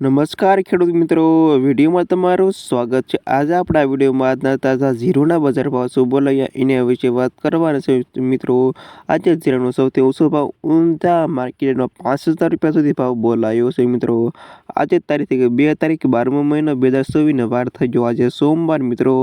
નમસ્કાર ખેડૂત મિત્રો. વિડીયોમાં તમારું સ્વાગત છે. આજે આપણા વિડીયોમાં આજના તાજા ઝીરોના બજાર ભાવ શું બોલાયા એના વિશે વાત કરવાના છે મિત્રો. આજે ઝીરાનો સૌથી ઓછો ભાવ ઊંધા માર્કેટમાં પાંચ હજાર રૂપિયા સુધી ભાવ બોલાયો છે મિત્રો. આજે તારીખ બે તારીખ બારમો મહિનો બે હજાર ચોવીસને વાર થઈ ગયો આજે સોમવાર મિત્રો.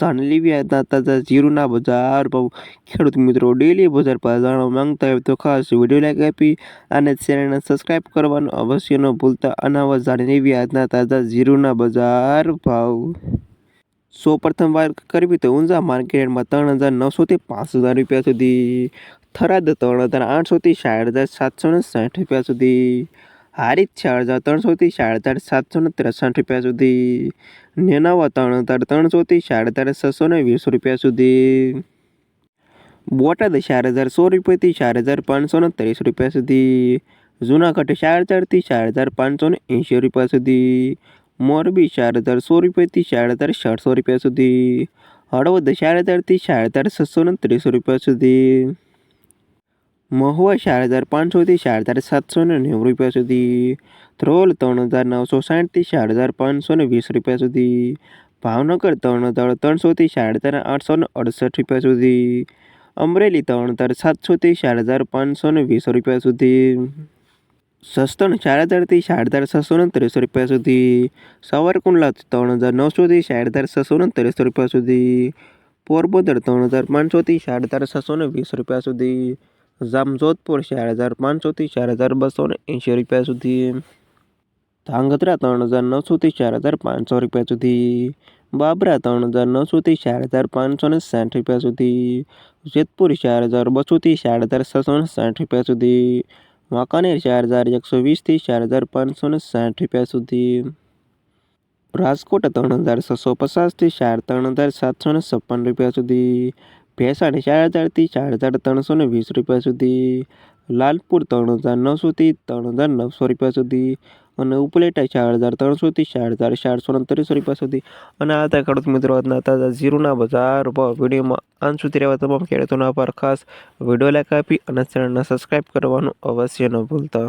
સાંજલી આજના તાજા ઝીરોના બજાર ભાવ. ખેડૂત મિત્રો ડેલી બજાર ભાવ જાણવા માંગતા હોય તો ખાસ વીડિયો લાઈક આપી અને ચેનલને સબસ્ક્રાઈબ કરવાનું અવશ્ય ન ભૂલતા. અનાવત જાણીને વ્યાજના તાજા જીરુના બજાર ભાવ. સૌ પ્રથમ વાર કરવી તો ઊંઝા માર્કેટમાં ત્રણ હજાર નવસોથી પાંચ હજાર રૂપિયા સુધી, થરાદ ત્રણ હજાર આઠસોથી સાડા હજાર સાતસો ને સાઠ રૂપિયા સુધી, હારીજ ચાર હજાર ત્રણસોથી ચાર હજાર સાતસો ને ત્રેસઠ રૂપિયા સુધી, નેનાવા ત્રણ હજાર ત્રણસોથી ચાર હજાર છસો ને વીસ રૂપિયા સુધી, બોટાદ ચાર હજાર સો રૂપિયાથી ચાર હજાર પાંચસો ને ત્રીસ રૂપિયા સુધી જૂનાગઢ ચાર હજારથી ચાર હજાર પાંચસો ને એંશી રૂપિયા સુધી, મોરબી ચાર હજાર સો રૂપિયાથી ચાર હજાર સાતસો રૂપિયા સુધી, હળવદ ચાર હજારથી ચાર હજાર છસો ને ત્રીસો રૂપિયા સુધી, મહુવા ચાર હજાર પાંચસોથી ચાર હજાર સાતસો ને નેવું રૂપિયા સુધી, ધ્રોલ ત્રણ હજાર નવસો સાઠથી ચાર હજાર પાંચસો ને વીસ રૂપિયા સુધી, ભાવનગર ત્રણ હજાર ત્રણસોથી ચાર હજાર આઠસો ને અડસઠ રૂપિયા સુધી, અમરેલી ત્રણ હજાર સાતસોથી ચાર હજાર પાંચસો ને વીસ રૂપિયા સુધી સસ્તન ચાર હજારથી ચાર હજાર છસો ને રૂપિયા સુધી સાવરકુંડલા ત્રણ હજાર નવસોથી ચાર હજાર છસો ને રૂપિયા સુધી પોરબંદર ત્રણ હજાર પાંચસોથી ચાર હજાર છસો ને વીસ રૂપિયા સુધી જામજોધપુર ચાર હજાર પાંચસોથી ચાર હજાર બસો ને એંશી રૂપિયા સુધી ધાંગધ્રા ત્રણ હજાર નવસોથી ચાર હજાર પાંચસો રૂપિયા સુધી બાબરા ત્રણ હજાર નવસોથી ચાર હજાર પાંચસો ને સાઠ રૂપિયા સુધી જેતપુર ચાર હજાર બસોથી ચાર હજાર છસો ને સાઠ રૂપિયા સુધી વાંકાનેર ચાર હજાર એકસો વીસથી ચાર હજાર પાંચસો ને સાઠ રૂપિયા સુધી. રાજકોટ ત્રણ હજાર છસો પચાસથી ચાર ત્રણ હજાર સાતસો ને છપ્પન રૂપિયા સુધી. ભેસાણ ચાર હજારથી ચાર હજાર ત્રણસો ને વીસ રૂપિયા સુધી, લાલપુર ત્રણ હજાર નવસોથી ત્રણ હજાર નવસો રૂપિયા સુધી અને ઉપલેટા ચાર હજાર ત્રણસોથી ચાર હજાર ચારસો ને ત્રીસો રૂપિયા સુધી. અને આ હતા ખેડૂત મિત્રો આજના તાજા ઝીરોના બજાર ભાવ વિડીયોમાં. અંત સુધી રહેવા તમામ ખેડૂતોના પર ખાસ વીડિયો લાઈક આપી અને ચેનલને સબસ્ક્રાઈબ કરવાનું અવશ્ય ન ભૂલતા.